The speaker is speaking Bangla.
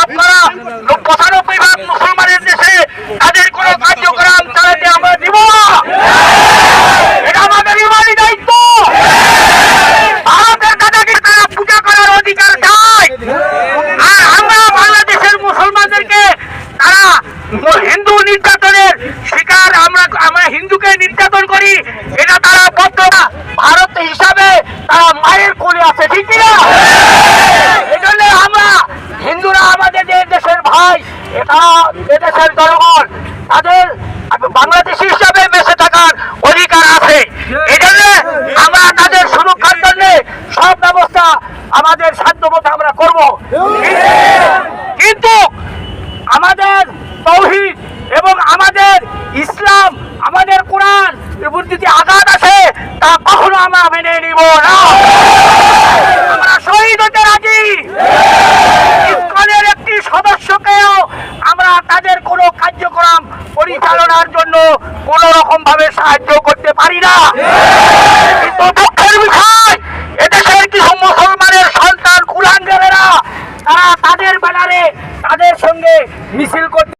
আপনারা পঁচানব্বই ভাগ মুসলমানের দেশে তাদের কোনো কার্যক্রম তারা মায়ের কোলে আছে ঠিক কি না এজন্য আমরা হিন্দুরা আমাদের যে দেশের ভাই এটা এদেশের জনগণ তাদের বাংলাদেশ হিসাবে বেঁচে থাকার অধিকার আছে। এই জন্য আমরা তাদের সুরক্ষার জন্য সব ব্যবস্থা আমাদের সাধ্যমতো আমরা করব। কিন্তু আমাদের তৌহিদ এবং আমাদের ইসলাম আমাদের কোরআন এর যদি আঘাত আছে তা কখনো আমরা মেনে নিব না। আমরা শহীদ হতে রাজি। ইসকনের একটি সদস্যকেও আমরা তাদের কোনো কার্যক্রম পরিচালনার জন্য কোন রকম ভাবে সাহায্য করতে পারি না। কিন্তু দুঃখের বিষয় এদেশের কিছু মুসলমানের সন্তান কুলাঙ্গারেরা তারা তাদের ব্যানারে তাদের সঙ্গে মিছিল করতে